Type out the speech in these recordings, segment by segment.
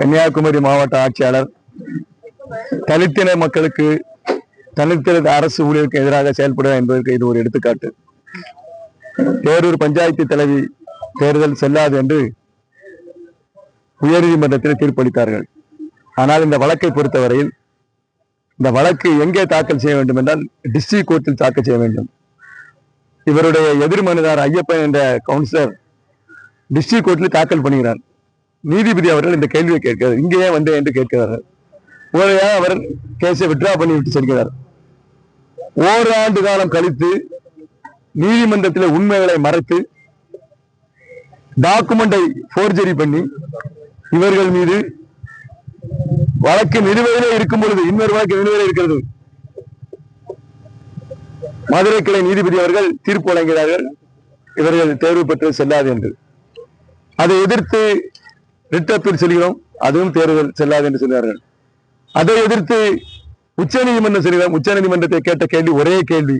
கன்னியாகுமரி மாவட்ட ஆட்சியாளர் தலித்தின மக்களுக்கு தலித்தின அரசு ஊழியருக்கு எதிராக செயல்படுவார் என்பதற்கு இது ஒரு எடுத்துக்காட்டு. பேரூர் பஞ்சாயத்து தலைவி தேர்தல் செல்லாது என்று உயர்நீதிமன்றத்தில் தீர்ப்பளித்தார்கள். ஆனால் இந்த வழக்கை பொறுத்தவரையில் இந்த வழக்கு எங்கே தாக்கல் செய்ய வேண்டும் என்றால் டிஸ்ட்ரிக்ட் கோர்ட்டில் தாக்கல் செய்ய வேண்டும். இவருடைய எதிர்மனுதார் ஐயப்பன் என்ற கவுன்சிலர் டிஸ்ட்ரிக்ட் கோர்ட்டில் தாக்கல் பண்ணுகிறார். நீதிபதி அவர்கள் இந்த கேள்வியை கேட்கிறார். இங்கே வந்து என்று கேட்கிறார்கள். உடனே அவர் கேஸை விட்ரா பண்ணி விட்டு செல்கிறார். ஓராண்டு காலம் கழித்து நீதிமன்றத்தில் உண்மைகளை மறைத்து டாக்குமெண்டை போர்ஜரி பண்ணி இவர்கள் மீது வழக்கு நிலுவையிலே இருக்கும் பொழுது இன்னொரு வழக்கு நிலுவையில் இருக்கிறது. மதுரை கிளை நீதிபதி அவர்கள் தீர்ப்பு வழங்குகிறார்கள். இவர்கள் தேர்வு பெற்று செல்லாது என்று. அதை எதிர்த்து ரிட்டப்பில் செல்கிறோம். அதுவும் தேர்தல் செல்லாது என்று சொன்னார்கள். அதை எதிர்த்து உச்ச நீதிமன்றம் செல்கிறோம். உச்ச நீதிமன்றத்தை கேட்ட கேள்வி ஒரே கேள்வி.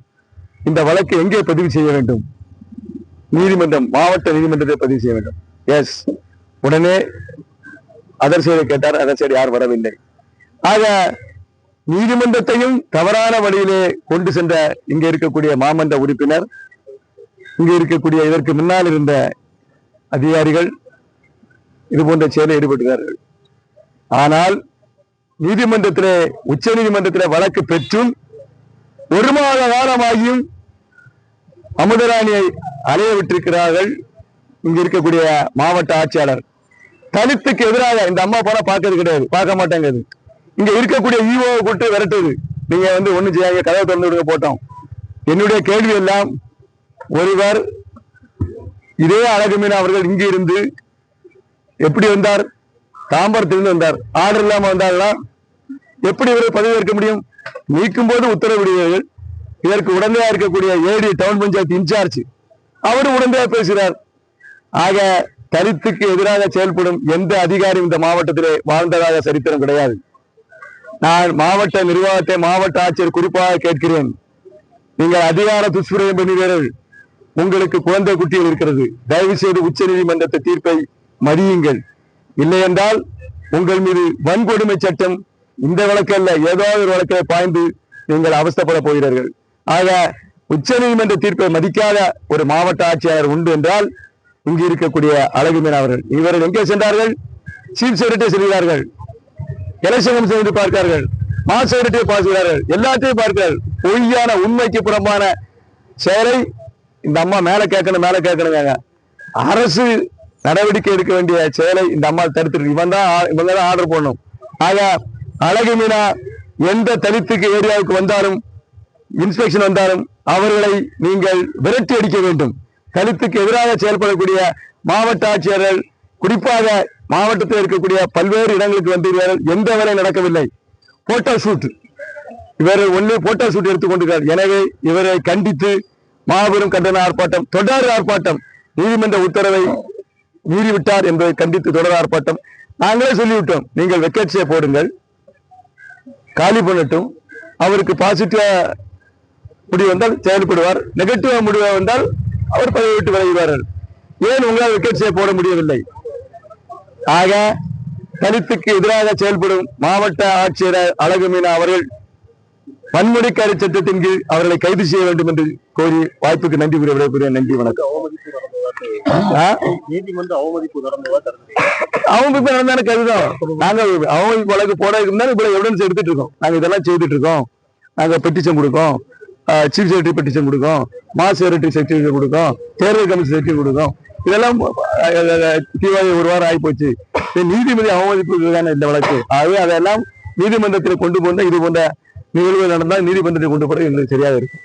இந்த வழக்கு எங்கே பதிவு செய்ய வேண்டும்? நீதிமன்றம் மாவட்ட நீதிமன்றத்தை பதிவு செய்ய வேண்டும். எஸ் உடனே அதர் சைடு கேட்டார். அதர் சைடு யார் வரவில்லை. ஆக நீதிமன்றத்தையும் தவறான வழியிலே கொண்டு சென்ற இங்க இருக்கக்கூடிய மாமன்ற உறுப்பினர் இங்க இருக்கக்கூடிய இதற்கு முன்னால் இருந்த அதிகாரிகள் இது போன்ற செயலில் ஈடுபட்டுகிறார்கள் ஆனால் நீதிமன்றத்திலே உச்ச நீதிமன்றத்திலே வழக்கு பெற்றும் ஒரு மாத காலமாகியும் அமுதராணியை அலைய விட்டிருக்கிறார்கள். இங்க இருக்கக்கூடிய மாவட்ட ஆட்சியாளர். தலித்துக்கு எதிராக இந்த அம்மா போனா பார்க்கறது கிடையாது. பார்க்க மாட்டேங்குது இங்க இருக்கக்கூடிய ஈவோ கூட்டு விரட்டுது. நீங்க வந்து ஒண்ணு செய்யாங்க கதவை திறந்து விடுங்க போட்டோம். என்னுடைய கேள்வி எல்லாம் ஒருவர் இதே அழகுமீன் அவர்கள் இங்கு இருந்து எப்படி வந்தார்? தாம்பரத்திலிருந்து வந்தார். ஆர்டர் இல்லாம வந்தார்களா? எப்படி இவரை பதவியேற்க முடியும்? நீக்கும் போது உத்தரவிடுவீர்கள். இதற்கு உடந்தையா இருக்கக்கூடிய ஏடி டவுன் பஞ்சாயத்து இன்சார்ஜ் அவரும் உடந்தையா பேசுகிறார். ஆக தலித்துக்கு எதிராக செயல்படும் எந்த அதிகாரியும் இந்த மாவட்டத்திலே வாழ்ந்ததாக சரித்திரம் கிடையாது. நான் மாவட்ட நிர்வாகத்தை மாவட்ட ஆட்சியர் குறிப்பாக கேட்கிறேன். நீங்கள் அதிகார துஷ்பிரயம் பண்ணுகிறீர்கள் உங்களுக்கு குழந்தை குட்டிகள் இருக்கிறது. தயவு செய்து உச்ச நீதிமன்றத்தை தீர்ப்பை மதியுங்கள். இல்லையென்றால் உங்கள் மீது வன்கொடுமை சட்டம் இந்த வழக்கல்ல ஏதாவது ஒரு வழக்கை பாய்ந்து நீங்கள் அவஸ்தைப்பட போகிறீர்கள். ஆக உச்ச நீதிமன்ற தீர்ப்பை மதிக்காத ஒரு மாவட்ட ஆட்சியாளர் உண்டு என்றால் இங்கு இருக்கக்கூடிய அழகுமீன் அவர்கள். இவர்கள் எங்கே சென்றார்கள்? சீஃப் செக்ரட்டரி செல்கிறார்கள். எலெக்ஷன் கமிஷன் என்று பார்க்கிறார்கள். மாஸ் செக்ரட்டரி பார்க்கிறார்கள் எல்லாத்தையும் பார்க்கிறார்கள். பொய்யான உண்மைக்கு புறம்பான செயலை இந்த அம்மா மேல கேட்கணும் மேல கேட்கணுங்க அரசு நடவடிக்கை எடுக்க வேண்டிய செயலை இந்த அம்மா தடுத்துருக்கு இவன் தான் ஆ- இவங்க தான் ஆர்டர் போடணும். ஆக அழகு மீனா எந்த தலித்துக்கு ஏரியாவுக்கு வந்தாலும் இன்ஸ்பெக்ஷன் வந்தாலும் அவர்களை நீங்கள் விரட்டி அடிக்க வேண்டும். தலித்துக்கு எதிராக செயல்படக்கூடிய மாவட்ட ஆட்சியர்கள் குறிப்பாக மாவட்டத்தில் இருக்கக்கூடிய பல்வேறு இடங்களுக்கு வந்திருக்கிறார்கள் எந்த வேலை நடக்கவில்லை. போட்டோ ஷூட் இவர் ஒன்லி போட்டோ ஷூட் எடுத்துக்கொண்டிருக்கிறார் எனவே இவரை கண்டித்து மாபெரும் கண்டன ஆர்ப்பாட்டம் தொடர் ஆர்ப்பாட்டம் நீதிமன்ற உத்தரவை மீறிவிட்டார் என்பதை கண்டித்து தொடர் ஆர்ப்பாட்டம். நாங்களே சொல்லிவிட்டோம். நீங்கள் வெக்கட்சியை போடுங்கள். காலி பண்ணட்டும். அவருக்கு பாசிட்டிவா முடிவு வந்தால் செயல்படுவார். நெகட்டிவா முடிவு வந்தால் அவர் பதவி விட்டு விலகுவார்கள். ஏன் உங்களால் வெக்கட்சியை போட முடியவில்லை? ஆக தலித்துக்கு எதிராக செயல்படும் மாவட்ட ஆட்சியர் அழகு மீனா அவர்கள் வன்முறைக்காரி சட்டத்தின் கீழ் அவர்களை கைது செய்ய வேண்டும் என்று கோரி வாய்ப்புக்கு நன்றி கூறி விடைபெறுகிறேன். நன்றி வணக்கம். அவமதிப்பு அவமதிப்பு நடந்தான கருதான் நாங்க அவமதிப்பு வழக்கு போடறதுக்கு முன்னாடி இவ்வளவு எவிடன்ஸ் எடுத்துட்டு இருக்கோம். நாங்க இதெல்லாம் செய்துட்டு இருக்கோம். நாங்க பெட்டிஷன் கொடுக்கோம். சீஃப் செக்ரட்டரி பெட்டிஷன் கொடுக்கோம். மாஸ் செக்ரட்டரி சர்டிபிகேட் கொடுக்கோம். தேர்தல் கமிஷன் சர்டிபிகேட் கொடுக்கோம். இதெல்லாம் தீவாளி ஒரு வாரம் ஆகி போச்சு நீதிபதி அவமதிப்பு தானே இந்த வழக்கு? ஆகவே அதெல்லாம் நீதிமன்றத்தில் கொண்டு போனா இது போன்ற நிகழ்வு நடந்தால் நீதிமன்றத்தில் கொண்டு போறது எங்களுக்கு சரியாக இருக்கும்.